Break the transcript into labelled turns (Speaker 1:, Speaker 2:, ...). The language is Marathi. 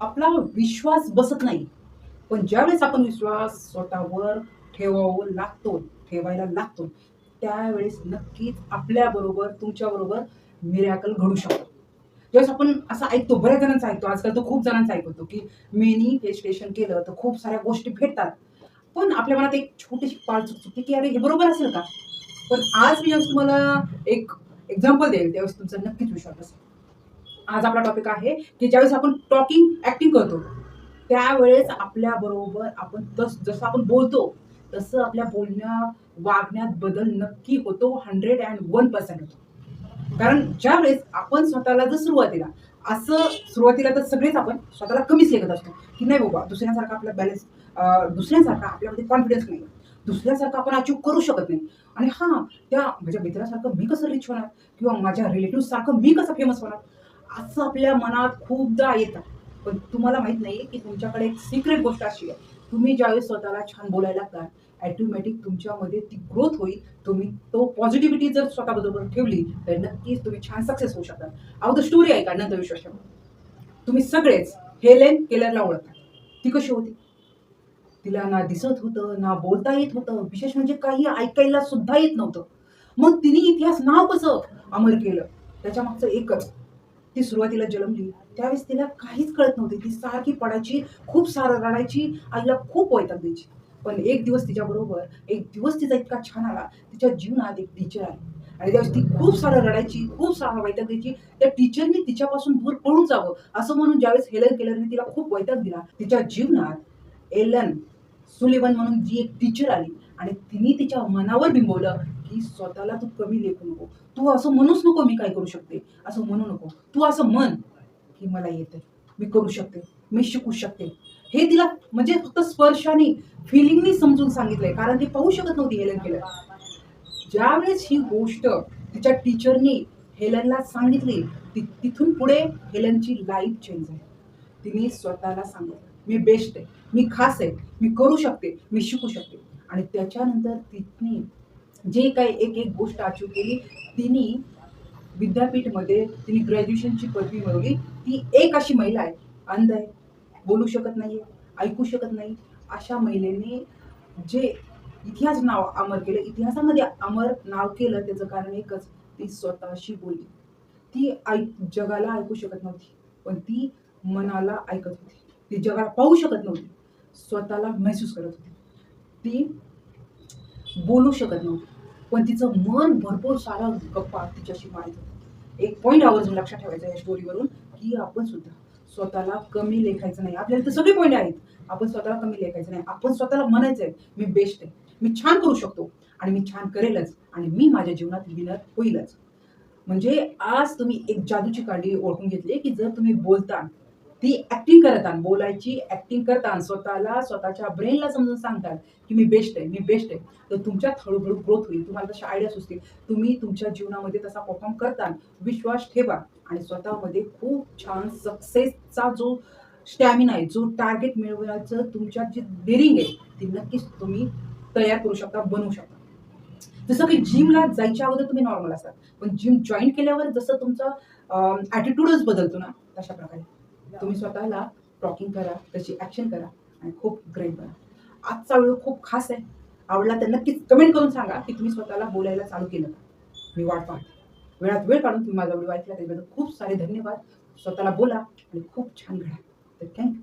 Speaker 1: आपला विश्वास बसत नाही. पण ज्यावेळेस आपण विश्वास स्वतःवर ठेवावं लागतो ठेवायला लागतो त्यावेळेस नक्कीच आपल्याबरोबर तुमच्याबरोबर मिरॅकल घडू शकतो. ज्यावेळेस आपण असं ऐकतो बऱ्याच जणांचा ऐकतो आजकाल तर खूप जणांचा ऐकतो की मेनी स्टेशन केलं तर खूप साऱ्या गोष्टी भेटतात. पण आपल्या मनात एक छोटीशी पाळ चुकते की अरे हे बरोबर असेल का? पण आज मी तुम्हाला एक एक्झाम्पल देईल त्यावेळेस तुमचा नक्कीच विश्वास असेल आज आपला टॉपिक आहे की ज्यावेळेस आपण टॉकिंग ऍक्टिंग करतो त्यावेळेस आपल्या बरोबर आपण तस जसं आपण बोलतो तसं आपल्या बोलण्या वागण्यात बदल नक्की होतो हंड्रेड अँड वन पर्सेंट होतो. कारण ज्यावेळेस आपण स्वतःला जर सुरुवातीला असं सुरुवातीला तर सगळेच आपण स्वतःला कमीच लेखत असतो की नाही बाबा दुसऱ्यासारखा आपला बॅलन्स दुसऱ्यांसारखा आपल्यामध्ये कॉन्फिडन्स नाही. दुसऱ्यासारखं आपण अचीव करू शकत नाही. आणि हां त्या माझ्या मित्रासारखं मी कसं रिच होणार? किंवा माझ्या रिलेटिव्ह सारखं मी कसं फेमस होणार? असं आपल्या मनात खूपदा येतं. पण तुम्हाला माहीत नाही की तुमच्याकडे एक सिक्रेट गोष्ट अशी आहे. तुम्ही ज्यावेळेस स्वतःला छान बोलायला लागाल ॲटोमॅटिक तुमच्यामध्ये ती ग्रोथ होईल. तुम्ही तो पॉझिटिव्हिटी जर स्वतःबरोबर ठेवली तर नक्कीच तुम्ही छान सक्सेस होऊ शकता. अगोदर स्टोरी आहे का नंतर विश्वास तुम्ही सगळेच हेलेन केलरला ओळखता. ती कशी होती? तिला ना दिसत होतं ना बोलता येत होतं. विशेष म्हणजे काही ऐकायला सुद्धा येत नव्हतं. मग तिने इतिहास नाव कसं अमर केलं? त्याच्या मागचं एकच. ती सुरुवातीला जन्मली. त्यावेळेस तिला काहीच कळत नव्हते. ती सारखी पडायची खूप सारं रडायची आईला खूप वैताग द्यायची. पण एक दिवस तिच्याबरोबर एक दिवस तिचा इतका छान आला तिच्या जीवनात एक टीचर आली. आणि त्यावेळेस ती खूप सारं रडायची खूप सारा वैताग द्यायची. त्या टीचरने तिच्यापासून दूर पळून जावं असं म्हणून ज्यावेळेस हेलन केलरने तिला खूप वैताग दिला. तिच्या जीवनात एलन सुलिवन म्हणून जी एक टीचर आली आणि तिने तिच्या मनावर बिंबवलं. की स्वतःला तू कमी लेखू नको. तू असं म्हणूच नको मी काय करू शकते. असं म्हणू नको. तू असं म्हण की मला येते मी करू शकते. मी शिकू शकते. हे तिला म्हणजे फक्त स्पर्शाने फिलिंगनी समजून सांगितलंय. कारण ती पाहू शकत नव्हती हेलन केलं. ज्यावेळेस ही गोष्ट तिच्या टीचरनी हेलनला सांगितली ती तिथून पुढे हेलनची लाईफ चेंज आहे. तिने स्वतःला सांगितलं मी बेस्ट आहे. मी खास आहे. मी करू शकते. मी शिकू शकते. आणि त्याच्यानंतर तिने जे काही एक एक गोष्ट अचीव केली तिने विद्यापीठमध्ये तिने ग्रॅज्युएशनची पदवी मिळवली. ती एक अशी महिला आहे. अंध आहे. बोलू शकत नाही ऐकू शकत नाही. अशा महिलेने जे इतिहास नाव अमर केलं इतिहासामध्ये अमर नाव केलं त्याचं कारण एकच ती स्वतःशी बोलली. ती ऐक जगाला ऐकू शकत नव्हती पण ती मनाला ऐकत होती. ती जगाला पाहू शकत नव्हती. स्वतःला महसूस करत होती. ती बोलू शकत नव्हती. पण तिचं मन भरपूर सारा गप्पा तिच्याशी मारित होतं. एक पॉईंट आवर्जून लक्षात ठेवायचं या स्टोरीवरून की आपण सुद्धा स्वतःला कमी लेखायचं नाही. आपल्याला तर सगळे पॉईंट आहेत. आपण स्वतःला कमी लेखायचं नाही. आपण स्वतःला म्हणायचं आहे मी बेस्ट आहे. मी छान करू शकतो. आणि मी छान करेलच. आणि मी माझ्या जीवनात विनर होईलच. म्हणजे आज तुम्ही एक जादूची काडी ओळखून घेतली की जर तुम्ही बोलता ती ऍक्टिंग करतात बोलायची ऍक्टिंग करतात स्वतःला स्वतःच्या ब्रेनला समजून सांगतात की मी बेस्ट आहे मी बेस्ट आहे. तर तुमच्यात हळूहळू ग्रोथ होईल तुम्हाला तशा आयडिया सुचतील. तुम्ही तुमच्या जीवनामध्ये तसा परफॉर्म करता विश्वास ठेवा आणि स्वतःमध्ये खूप छान सक्सेसचा जो स्टॅमिना आहे जो टार्गेट मिळवण्याचं तुमच्यात जी डेरिंग आहे ती नक्कीच तुम्ही तयार करू शकता बनवू शकता. जसं की जिमला जायच्या अगोदर तुम्ही नॉर्मल असतात. पण जिम जॉईन केल्यावर जसं तुमचा ॲटिट्यूडच बदलतो ना तशा प्रकारे. तुम्ही स्वतःला टॉकिंग करा त्याची ॲक्शन करा आणि खूप ग्रेट बना आजचा व्हिडिओ खूप खास आहे. आवडला तर नक्कीच कमेंट करून सांगा की तुम्ही स्वतःला बोलायला चालू केलं मी वाट पाहते. वेळात वेळ काढून तुम्ही माझा व्हिडिओ ऐकला त्याबद्दल खूप सारे धन्यवाद. स्वतःला बोला आणि खूप छान घडा. तर थँक्यू